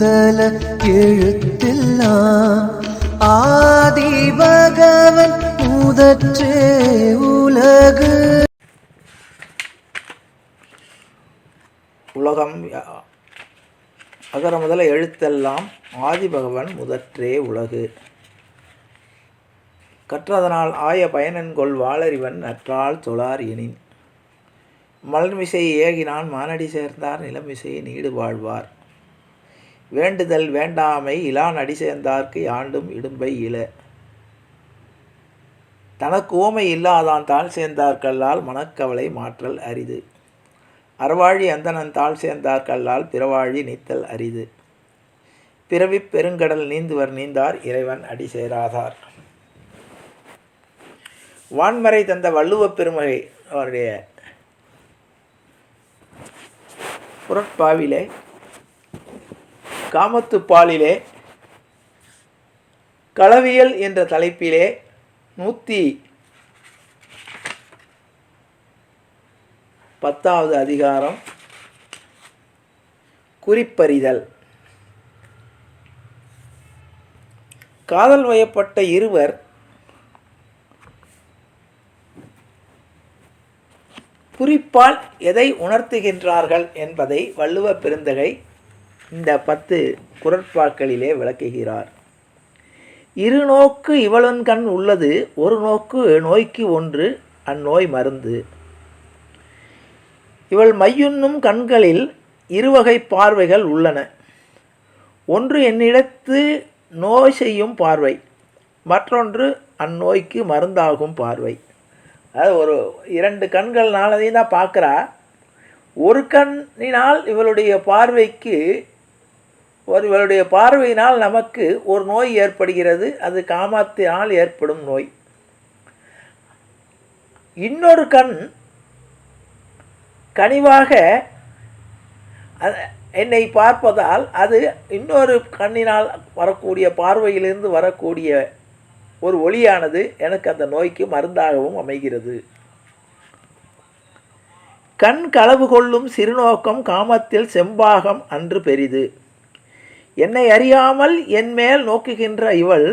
முதல எழுத்தெல்லாம் ஆதி பகவன் முதற்றே உலகு. உலகம் யா- அகர முதல எழுத்தெல்லாம் ஆதிபகவன் முதற்றே உலகு. கற்றதனால் ஆய பயனென்கொள் வாளறிவன் நற்றால் தொழார் எனின். மலர்மிசை ஏகினான் மானடி சேர்ந்தார் நிலமிசையை நீடு வாழ்வார். வேண்டுதல் வேண்டாமை இலான் அடி சேர்ந்தார்க்கு ஆண்டும் இடும்பை இல தனக்கு ஓமை இல்லாதான் தாழ் சேர்ந்தார்கல்லால் மனக்கவலை மாற்றல் அரிது. அறவாழி அந்தனன் தாழ் சேர்ந்தார்கல்லால் பிறவாழி நீத்தல் அரிது. பிறவிப் பெருங்கடல் நீந்துவர் நீந்தார் இறைவன் அடி சேராதார். வான்மறை தந்த வள்ளுவப் பெருமகை அவருடைய காமத்து காமத்துப்பாலிலே களவியல் என்ற தலைப்பிலே நூற்றி பத்தாவது அதிகாரம் குறிப்பறிதல். காதல் வயப்பட்ட இருவர் குறிப்பால் எதை உணர்த்துகின்றார்கள் என்பதை வள்ளுவ பெருந்தகை இந்த பத்து குரட்பாக்களிலே விளக்குகிறார். இரு நோக்கு இவளன் கண் உள்ளது ஒரு நோக்கு நோய்க்கு ஒன்று அந்நோய் மருந்து. இவள் மையுண்ணும் கண்களில் இருவகை பார்வைகள் உள்ளன. ஒன்று என்னிடத்து நோய் செய்யும் பார்வை மற்றொன்று அந்நோய்க்கு மருந்தாகும் பார்வை. அதாவது ஒரு இரண்டு கண்கள்னாலதையும் தான் பார்க்குறா. ஒரு கண்ணினால் இவளுடைய பார்வைக்கு ஒருவருடைய பார்வையினால் நமக்கு ஒரு நோய் ஏற்படுகிறது அது காமத்தினால் ஏற்படும் நோய். இன்னொரு கண் கனிவாக என்னை பார்ப்பதால் அது இன்னொரு கண்ணினால் வரக்கூடிய பார்வையிலிருந்து வரக்கூடிய ஒரு ஒளியானது எனக்கு அந்த நோய்க்கு மருந்தாகவும் அமைகிறது. கண் களவு கொள்ளும் சிறுநோக்கம் காமத்தில் செம்பாகம் அன்று பெரிது. என்னை அறியாமல் என் மேல் நோக்குகின்ற இவள்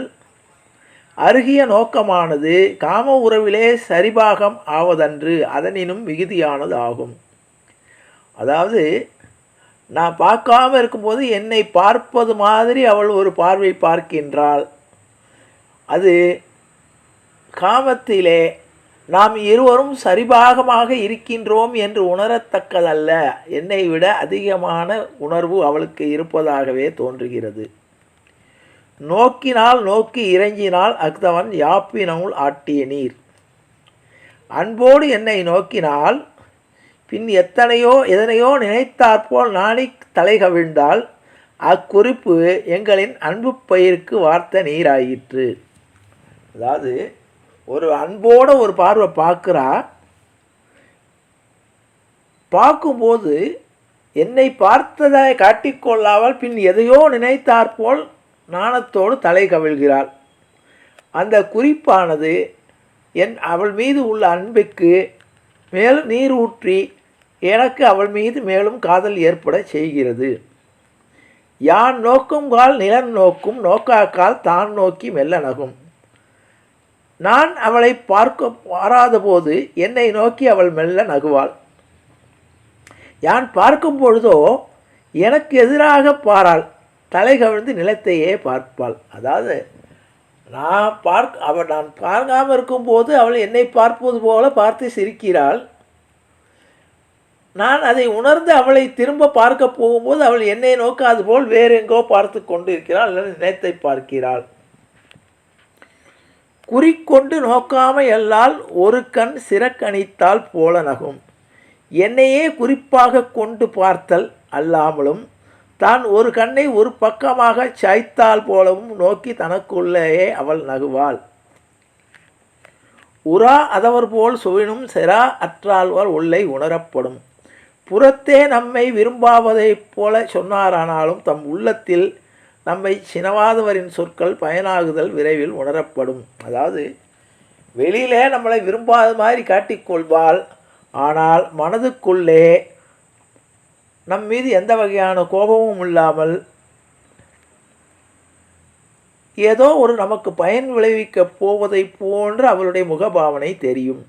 அருகிய நோக்கமானது காம உறவிலே சரிபாகம் ஆவதன்று அதனினும் மிகுதியானது ஆகும் அதாவது நான் பார்க்காம இருக்கும்போது என்னை பார்ப்பது மாதிரி அவள் ஒரு பார்வை பார்க்கின்றாள். அது காமத்திலே நாம் இருவரும் சரிபாகமாக இருக்கின்றோம் என்று உணரத்தக்கதல்ல. என்னை விட அதிகமான உணர்வு அவளுக்கு இருப்பதாகவே தோன்றுகிறது. நோக்கினால் நோக்கி இறங்கினால் அக்தவன் யாப்பினவுள் ஆட்டிய நீர். அன்போடு என்னை நோக்கினால் பின் எத்தனையோ எதனையோ நினைத்தாற்போல் நாளை தலை கவிழ்ந்தால் அக்குறிப்பு எங்களின் அன்பு பயிருக்கு வார்த்த நீராயிற்று. அதாவது ஒரு அன்போட ஒரு பார்வை பார்க்குறா. பார்க்கும்போது என்னை பார்த்ததை காட்டிக்கொள்ளாமல் பின் எதையோ நினைத்தாற்போல் நாணத்தோடு தலை கவிழ்கிறாள். அந்த குறிப்பானது என் அவள் மீது உள்ள அன்புக்கு மேலும் நீர் ஊற்றி எனக்கு அவள் மீது மேலும் காதல் ஏற்பட செய்கிறது. யான் நோக்கும் கால் நிலன் நோக்கும் நோக்காக்கால் தான் நோக்கி மெல்ல நகும். நான் அவளை பார்க்க பாராதபோது என்னை நோக்கி அவள் மெல்ல நகுவாள். யான் பார்க்கும் பொழுதோ எனக்கு எதிராக பாராள். தலை கவிழ்ந்து நிலத்தையே பார்ப்பாள். அதாவது நான் பார்க்க அவள் நான் பார்க்காமல் இருக்கும்போது அவள் என்னை பார்ப்பது போல பார்த்து சிரிக்கிறாள். நான் அதை உணர்ந்து அவளை திரும்ப பார்க்க போகும்போது அவள் என்னை நோக்காது போல் வேறு எங்கோ பார்த்து கொண்டு இருக்கிறாள் அல்லது நிலத்தை பார்க்கிறாள். குறிக்கொண்டு நோக்காம எல்லால் ஒரு கண் சிறக்கணித்தால் போல நகும் என்னையே குறிப்பாக கொண்டு பார்த்தல் அல்லாமலும் தான் ஒரு கண்ணை ஒரு பக்கமாக சாய்த்தால் போலவும் நோக்கி தனக்குள்ளேயே அவள் நகுவாள். உரா அதவர் போல் சுவினும் செரா அற்றால்வார் உள்ளே உணரப்படும். புறத்தே நம்மை விரும்பாவதைப் போல சொன்னாரானாலும் தம் உள்ளத்தில் நம்மை சினவாதவரின் சொற்கள் பயனாகுதல் விரைவில் உணரப்படும். அதாவது வெளியிலே நம்மளை விரும்பாத மாதிரி காட்டிக்கொள்வாள் ஆனால் மனதுக்குள்ளே நம் மீது எந்த வகையான கோபமும் இல்லாமல் ஏதோ ஒரு நமக்கு பயன் விளைவிக்கப் போவதைப் போன்று அவளுடைய முகபாவனை தெரியும்.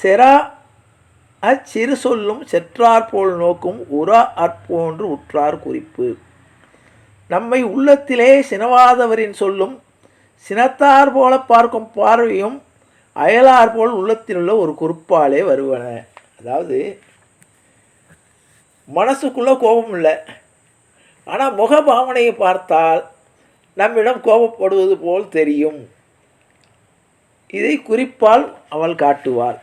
செரா அச்சிறு சொல்லும் செற்றார் போல் நோக்கும் உரா அற்போன்று உற்றார் குறிப்பு. நம்மை உள்ளத்திலே சினவாதவரின் சொல்லும் சினத்தார் போல பார்க்கும் பார்வையும் அயலார் போல் உள்ளத்திலுள்ள ஒரு குறிப்பாலே வருவன. அதாவது மனசுக்குள்ளே கோபம் இல்லை. ஆனால் முகபாவனையை பார்த்தால் நம்மிடம் கோபப்படுவது போல் தெரியும். இதை குறிப்பால் அவள் காட்டுவாள்.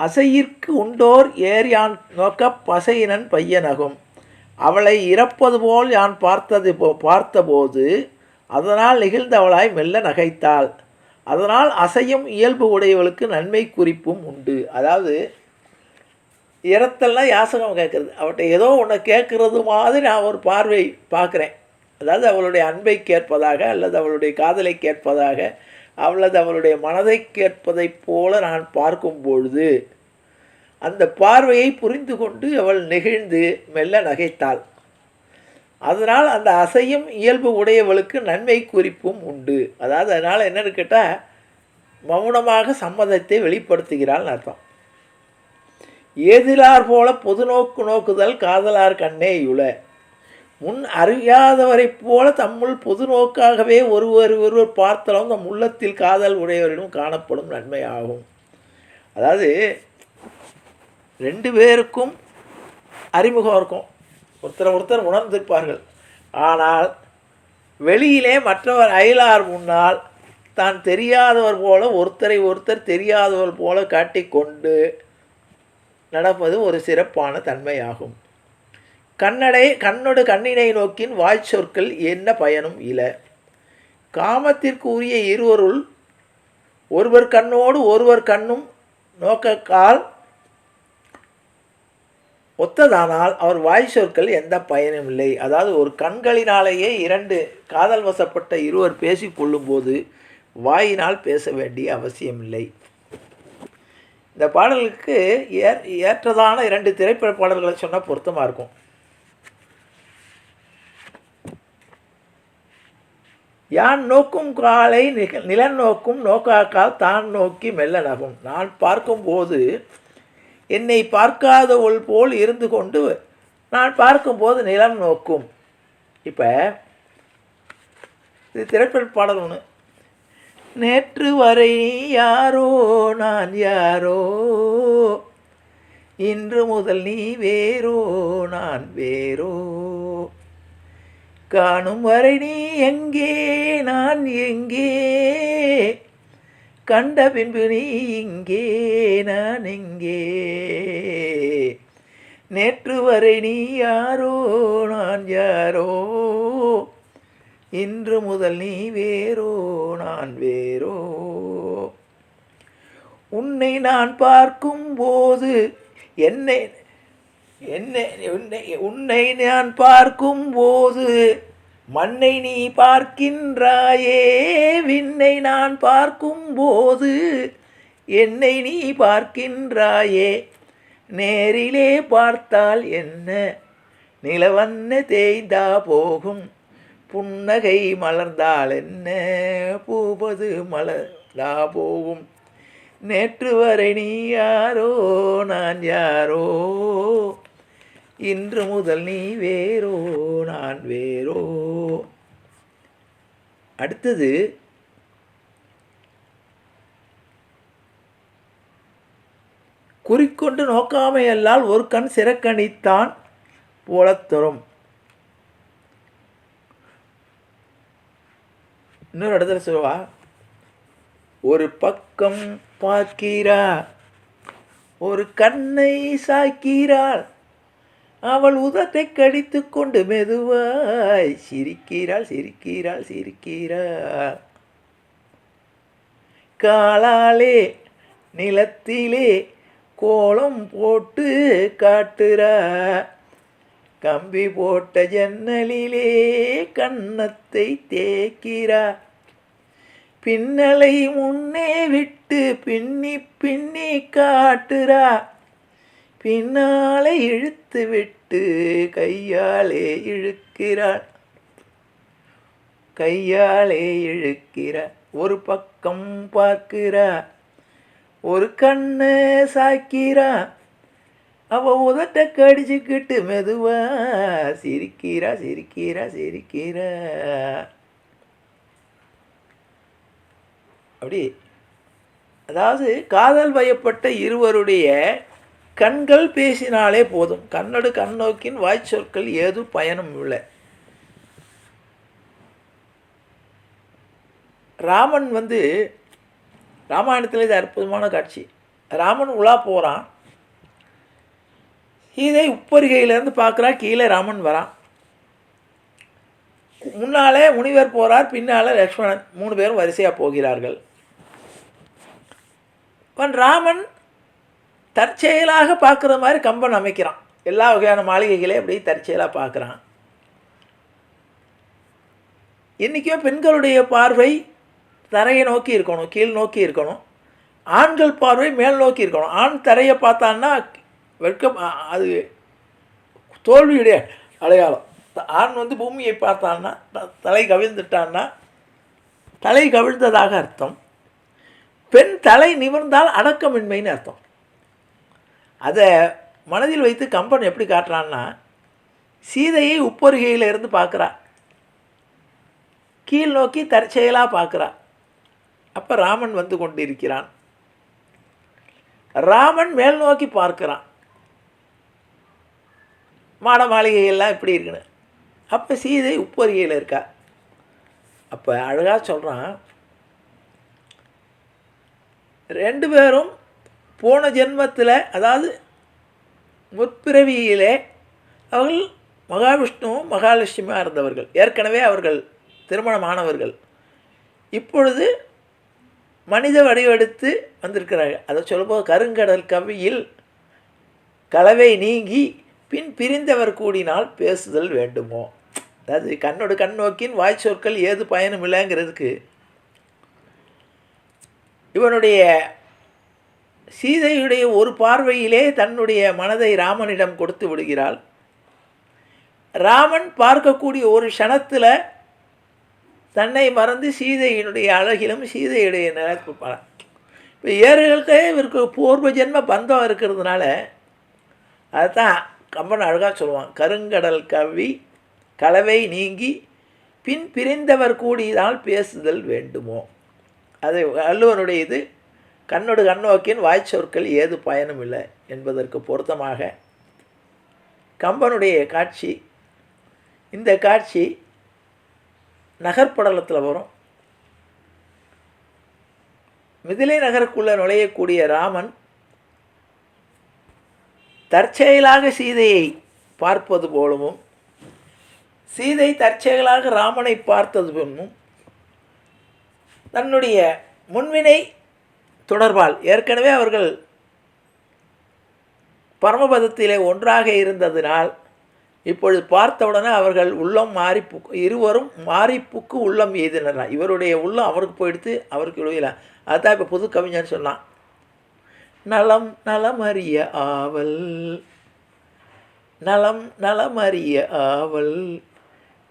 அசையிற்கு உண்டோர் ஏரியான் நோக்க பசையினன் பையனகும். அவளை இறப்பது போல் யான் பார்த்தது போ பார்த்தபோது அதனால் நெகிழ்ந்தவளாய் மெல்ல நகைத்தாள். அதனால் அசையும் இயல்பு உடையவளுக்கு நன்மை குறிப்பும் உண்டு. அதாவது இறத்தெல்லாம் யாசகம் கேட்குறது. அவட்ட ஏதோ ஒன்று கேட்குறது மாதிரி நான் ஒரு பார்வை பார்க்குறேன். அதாவது அவளுடைய அன்பை கேட்பதாக அல்லது அவளுடைய காதலை கேட்பதாக அவளது அவளுடைய மனதை கேட்பதைப் போல நான் பார்க்கும் பொழுது அந்த பார்வையை புரிந்து கொண்டு அவள் நெகிழ்ந்து மெல்ல நகைத்தாள். அதனால் அந்த அசையும் இயல்பு உடையவளுக்கு நன்மை குறிப்பும் உண்டு. அதாவது அதனால் என்னன்னு கேட்டால் மௌனமாக சம்மதத்தை வெளிப்படுத்துகிறாள்னு அர்த்தம். ஏதிலார் போல பொது நோக்கு நோக்குதல் காதலார் கண்ணே இயுள முன் அறியாதவரைப் போல தம்முள் பொது நோக்காகவே ஒருவர் ஒருவர் பார்த்தலும் நம் உள்ளத்தில் காதல் உடையவரிடம் காணப்படும் நன்மையாகும். அதாவது ரெண்டு பேருக்கும் அறிமுகம் இருக்கும். ஒருத்தர் ஒருத்தர் உணர்ந்திருப்பார்கள். ஆனால் வெளியிலே மற்றவர் அயலார் முன்னால் தான் தெரியாதவர் போல ஒருத்தரை ஒருத்தர் தெரியாதவர் போல காட்டிக்கொண்டு நடப்பது ஒரு சிறப்பான தன்மையாகும். கண்ணடை கண்ணொடு கண்ணினை நோக்கின் வாய் சொற்கள் என்ன பயனும் இல? காமத்திற்கு உரிய இருவருள் ஒருவர் கண்ணோடு ஒருவர் கண்ணும் நோக்கக்கால் ஒத்ததானால் அவர் வாய் சொற்கள் எந்த பயனும் இல்லை. அதாவது ஒரு கண்களினாலேயே இரண்டு காதல் வசப்பட்ட இருவர் பேசிக்கொள்ளும்போது வாயினால் பேச வேண்டிய அவசியமில்லை இந்த பாடலுக்கு ஏற் ஏற்றதான இரண்டு திரைப்பட பாடல்களை சொன்னால் பொருத்தமாக இருக்கும். யான் நோக்கும் காலை நிக நிலன் நோக்கும் நோக்காக்கால் தான் நோக்கி மெல்ல நகும் நான் பார்க்கும்போது என்னை பார்க்காதவள் போல் இருந்து கொண்டு நான் பார்க்கும்போது நிலம் நோக்கும். இப்போ இது திரைப்பட பாடல் ஒன்று நேற்று வரை யாரோ நான் யாரோ? இன்று முதல் நீ வேறோ நான் வேறோ? காணும் வரை நீ எங்கே நான் எங்கே? கண்ட பின்பு நீ இங்கே நான் எங்கே? நேற்று வரை நீ யாரோ நான் யாரோ? இன்று முதல் நீ வேறோ நான் வேறோ? உன்னை நான் பார்க்கும் போது என்னை என்னை உன்னை உன்னை நான் பார்க்கும் போது மண்ணை நீ பார்க்கின்றாயே விண்ணை நான் பார்க்கும் போது என்னை நீ பார்க்கின்றாயே. நேரிலே பார்த்தால் என்ன? நிலவன்ன தேய்ந்தா போகும். புன்னகை மலர்ந்தால் என்ன? பூவது மலர்ந்தா போகும். நேற்று வரை நீ யாரோ நான் யாரோ? இன்று முதல் நீ வேறோ நான் வேறோ. அடுத்தது குறிக்கொண்டு நோக்காமையல்லால் ஒரு கண் சிறக்கணித்தான் போலத்தரும் இன்னொரு இடத்துல சொல்லுவா ஒரு பக்கம் பார்க்கிறா ஒரு கண்ணை சாக்கிறாள் அவள் உதட்டை கடித்து கொண்டு மெதுவாய் சிரிக்கிறாள் சிரிக்கிறாள் சிரிக்கிறாள். காலாலே நிலத்திலே கோலம் போட்டு காட்டுறா. கம்பி போட்ட ஜன்னலிலே கன்னத்தை தேய்க்கிறா. பின்னலை முன்னே விட்டு பின்னி பின்னி காட்டுறா. பின்னாலே இழுத்து விட்டு கையாலே இழுக்கிறாள். கையாலே இழுக்கிறார் ஒரு பக்கம் பார்க்கிறார் ஒரு கண்ணை சாய்க்கிறா அவ உதட்ட கடிச்சுக்கிட்டு மெதுவா சிரிக்கிறா சிரிக்கிறா சிரிக்கிறா. அப்படி. அதாவது காதல் வயப்பட்ட இருவருடைய கண்கள் பேசினாலே போதும். கண்ணடு கண்ணோக்கின் வாய்ச்சொற்கள் ஏது பயனும் இல்லை ராமன் வந்து ராமாயணத்தில் இது அற்புதமான காட்சி. ராமன் உலா போகிறான் சீதை உப்பருகையிலேருந்து பார்க்குறா கீழே ராமன் வரான். முன்னாலே முனிவர் போகிறார் பின்னாலே லக்ஷ்மணன். மூணு பேரும் வரிசையாக போகிறார்கள். ராமன் தற்செயலாக பார்க்குற மாதிரி கம்பன் அமைக்கிறான். எல்லா வகையான மாளிகைகளையும் அப்படியே தற்செயலாக பார்க்குறான். இன்றைக்கோ பெண்களுடைய பார்வை தரையை நோக்கி இருக்கணும் கீழ் நோக்கி இருக்கணும். ஆண்கள் பார்வை மேல் நோக்கி இருக்கணும். ஆண் தரையை பார்த்தான்னா வெட்கம் அது தோல்வியுடைய அடையாளம். ஆண் வந்து பூமியை பார்த்தான்னா த- தலை கவிழ்ந்துட்டான்னா தலை கவிழ்ந்ததாக அர்த்தம். பெண் தலை நிமிர்ந்தால் அடக்கமின்மைன்னு அர்த்தம். அதை மனதில் வைத்து கம்பன் எப்படி காட்டுறான்னா சீதையை உப்பருகையில் இருந்து பார்க்குறா. கீழ் நோக்கி தற்செயலாக பார்க்குறா. அப்போ ராமன் வந்து கொண்டிருக்கிறான். ராமன் மேல் நோக்கி பார்க்குறான். மாட மாளிகையெல்லாம் இப்படி இருக்குன்னு. அப்போ சீதை உப்பருகையில் இருக்கா. அப்போ அழகாக சொல்கிறான் ரெண்டு பேரும் போன ஜென்மத்தில் அதாவது முற்பிறவியிலே அவர்கள் மகாவிஷ்ணுவும் மகாலட்சுமியாக இருந்தவர்கள் ஏற்கனவே அவர்கள் திருமணமானவர்கள். இப்பொழுது மனித வடிவெடுத்து வந்திருக்கிறார்கள். அதை சொல்லும்போது கருங்கடல் கவியில் கலவை நீங்கி பின் பிரிந்தவர் கூடினால் பேசுதல் வேண்டுமோ? அதாவது கண்ணோடு கண் நோக்கின் வாய் சொற்கள் ஏது பயனும் இல்லைங்கிறதுக்கு இவனுடைய சீதையுடைய ஒரு பார்வையிலே தன்னுடைய மனதை ராமனிடம் கொடுத்து விடுகிறாள். ராமன் பார்க்கக்கூடிய ஒரு க்ஷணத்தில் தன்னை மறந்து சீதையினுடைய அழகிலும் சீதையுடைய நிலப்பு ப- இப்போ ஏறுகளுக்கு இவருக்கு பூர்வ ஜென்ம பந்தம் இருக்கிறதுனால அதுதான் கம்பன் அழகாக சொல்லுவான் கருங்கடல் கவி கலவை நீங்கி பின் பிரிந்தவர் கூடியதால் பேசுதல் வேண்டுமோ? அது வள்ளுவனுடைய இது கண்ணோடு கண்ணோக்கின் வாய்ச்சொற்கள் ஏது பயனும் இல்லை என்பதற்கு பொருத்தமாக கம்பனுடைய காட்சி இந்த காட்சி நகர்ப்படலத்தில் வரும். மிதிலை நகருக்குள்ளே நுழையக்கூடிய ராமன் தற்செயலாக சீதையை பார்ப்பது போலவும் சீதை தற்செயலாக ராமனை பார்த்தது போலவும் தன்னுடைய முன்வினை தொடர்பால் ஏற்கனவே அவர்கள் பரமபதத்திலே ஒன்றாக இருந்ததினால் இப்பொழுது பார்த்தவுடனே அவர்கள் உள்ளம் மாறி இருவரும் மாறிப்புக்கு உள்ளம் எய்தினர். இவருடைய உள்ளம் அவருக்கு போயிடுத்து அவருக்கு விழுகல அதுதான் இப்போ புது கவிஞர் சொன்னான். நலம் நலமறிய ஆவல். நலம் நலமறிய ஆவல்.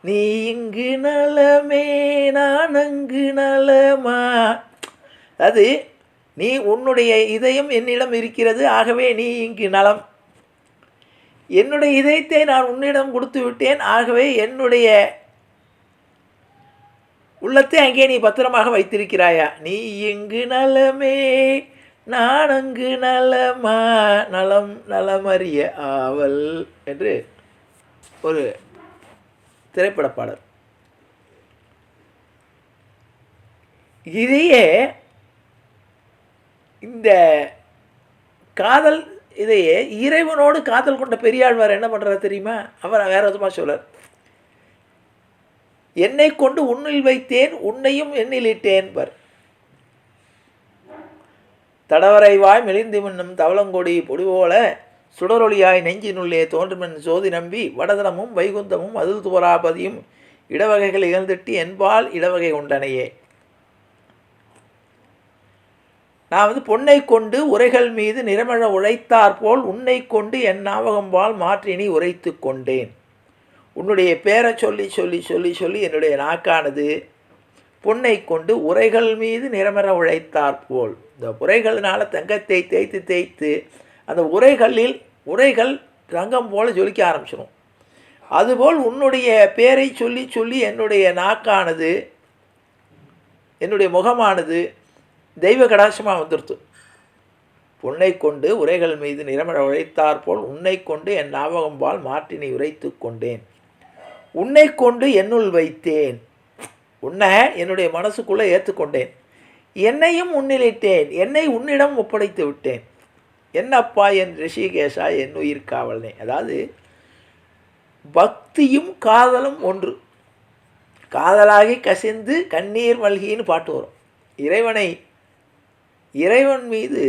நீ இங்கு நலமே நான் அங்கு நலமா? அது நீ உன்னுடைய இதயம் என்னிடம் இருக்கிறது ஆகவே நீ இங்கு நலம். என்னுடைய இதயத்தை நான் உன்னிடம் கொடுத்து விட்டேன் ஆகவே என்னுடைய உள்ளத்தை அங்கே நீ பத்திரமாக வைத்திருக்கிறாயா? நீ இங்கு நலமே நான் அங்கு நலமா? நலம் நலமறிய ஆவல் என்று ஒரு திரைப்பட பாடல் இதையே இந்த காதல் இதையே இறைவனோடு காதல் கொண்ட பெரியாழ்வார் என்ன பண்ணுறாரு தெரியுமா? அவர் வேற விதமாக சொல்றார். என்னை கொண்டு உன்னில் வைத்தேன் உன்னையும் எண்ணில் இட்டேன் பர். தடவரைவாய் மெலிந்து மின்னும் தவளங்கொடி பொடிபோல சுடரொளியாய் நெஞ்சினுள்ளே தோன்றுமென் சோதி நம்பி வடதனமும் வைகுந்தமும் அதில் துவராபதியும் இடவகைகள் இகழ்ந்திட்டு என்பால் இடவகை உண்டனையே. நான் வந்து பொன்னை கொண்டு உரைகள் மீது நிறமழ உழைத்தார் போல் உன்னை கொண்டு என் ஞாபகம்பால் மாற்றினி உரைத்து கொண்டேன். உன்னுடைய பேரை சொல்லி சொல்லி சொல்லி சொல்லி என்னுடைய நாக்கானது பொன்னை கொண்டு உரைகள் மீது நிறமற உழைத்தாற் போல். இந்த உரைகளினால் தங்கத்தை தேய்த்து தேய்த்து அந்த உரைகளில் உரைகள் தங்கம் போல ஜொலிக்க ஆரம்பிச்சிடும் அதுபோல் உன்னுடைய பேரை சொல்லி சொல்லி என்னுடைய நாக்கானது என்னுடைய முகமானது தெய்வ கடாட்சமாக வந்துடுத்து பொன்னை கொண்டு உரைகள் மீது நிறமர உழைத்தாற்போல் உன்னை கொண்டு என் ஞாபகம்பால் மாற்றினை உரைத்து கொண்டேன். உன்னை கொண்டு என்னுள் வைத்தேன். உன்னை என்னுடைய மனசுக்குள்ளே ஏற்றுக்கொண்டேன் என்னையும் உன்னிலிட்டேன் என்னை உன்னிடம் ஒப்படைத்து விட்டேன். என்னப்பா என் ரிஷிகேஷா என் உயிர் காவலனே. அதாவது பக்தியும் காதலும் ஒன்று. காதலாகி கசிந்து கண்ணீர் மல்கின்னு பாட்டு வரும். இறைவனை இறைவன் மீது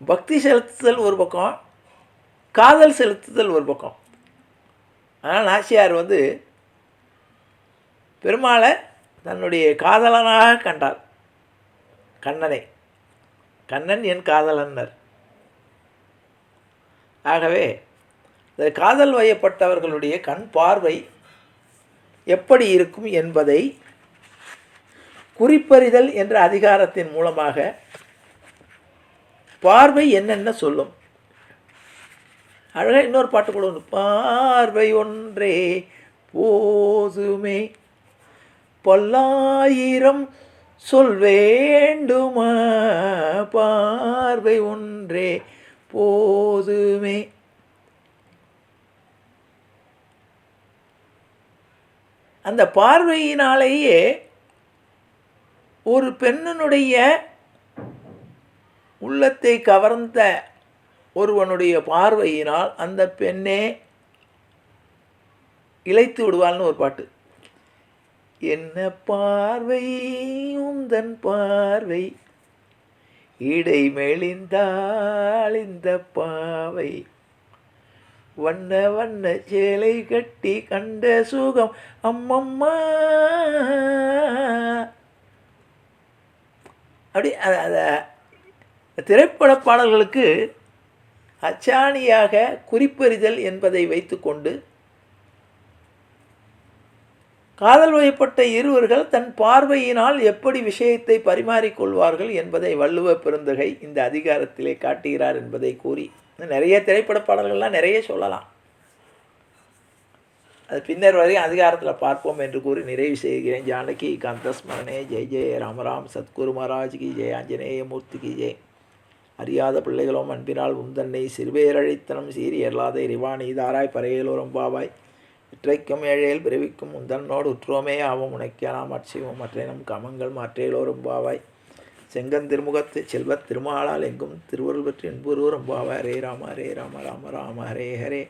பக்தி செலுத்துதல் ஒரு பக்கம் காதல் செலுத்துதல் ஒரு பக்கம். ஆனால் நாச்சியார் வந்து பெருமாளை தன்னுடைய காதலனாக கண்டார். கண்ணனை கண்ணன் என் காதலன்னர். ஆகவே இந்த காதல் வயப்பட்டவர்களுடைய கண் பார்வை எப்படி இருக்கும் என்பதை குறிப்பறிதல் என்ற அதிகாரத்தின் மூலமாக பார்வை என்னென்ன சொல்லும்? அழகாக இன்னொரு பாட்டு கூட ஒன்று பார்வை ஒன்றே போதுமே. பல்லாயிரம் சொல் வேண்டுமா? பார்வை ஒன்றே போதுமே. அந்த பார்வையினாலேயே ஒரு பெண்ணினுடைய உள்ளத்தை கவர்ந்த ஒருவனுடைய பார்வையினால் அந்த பெண்ணே இழைத்து விடுவாள்னு ஒரு பாட்டு. என்ன பார்வை உந்தன் பார்வை இடை மெலிந்தாள் இந்த பாவை. வண்ண வண்ண சேலை கட்டி கண்ட சுகம் அம்மம்மா அப்படி அந்த திரைப்பட பாடல்களுக்கு அச்சாணியாக குறிப்பறிதல் என்பதை வைத்துக்கொண்டு காதல் வயப்பட்ட இருவர்கள் தன் பார்வையினால் எப்படி விஷயத்தை பரிமாறிக்கொள்வார்கள் என்பதை வள்ளுவ பெருந்தகை இந்த அதிகாரத்திலே காட்டுகிறார் என்பதை கூறி. நிறைய திரைப்பட பாடல்கள்லாம் நிறைய சொல்லலாம். அது பின்னர் வரை அதிகாரத்தில் பார்ப்போம் என்று கூறி நிறைவு செய்கிறேன். ஜானகி கந்தஸ்மரணே ஜெய் ஜெய ராமராம் சத்குரு மகாராஜ்கி ஜெய் ஆஞ்சநேய மூர்த்தி கி ஜெய். அறியாத பிள்ளைகளும் அன்பினால் உந்தன்னை சிறுபேரழித்தனம் சீரி அல்லாத இறைவாணி தாராய் பறையலோரும் பாவாய் இற்றைக்கும் ஏழையில் பிறவிக்கும் உந்தன்னோடு உற்றோமே ஆவோம். உனக்கே நாம் அட்சிவோம் நம் கமங்கள் மாற்றேலோரும் பாவாய் செங்கந்திருமுகத்து செல்வத் திருமாலால் எங்கும் திருவருள் பற்றி என்புருவரும் பாவாய் ஹரே ராம ஹரே ராம ராம ராம ஹரே ஹரே.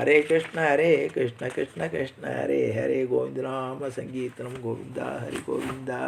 ஹரே கிருஷ்ண ஹரே கிருஷ்ண கிருஷ்ண கிருஷ்ண ஹரே ஹரே கோவிந்த நாம சங்கீர்த்தனம் கோவிந்தா ஹரி கோவிந்தா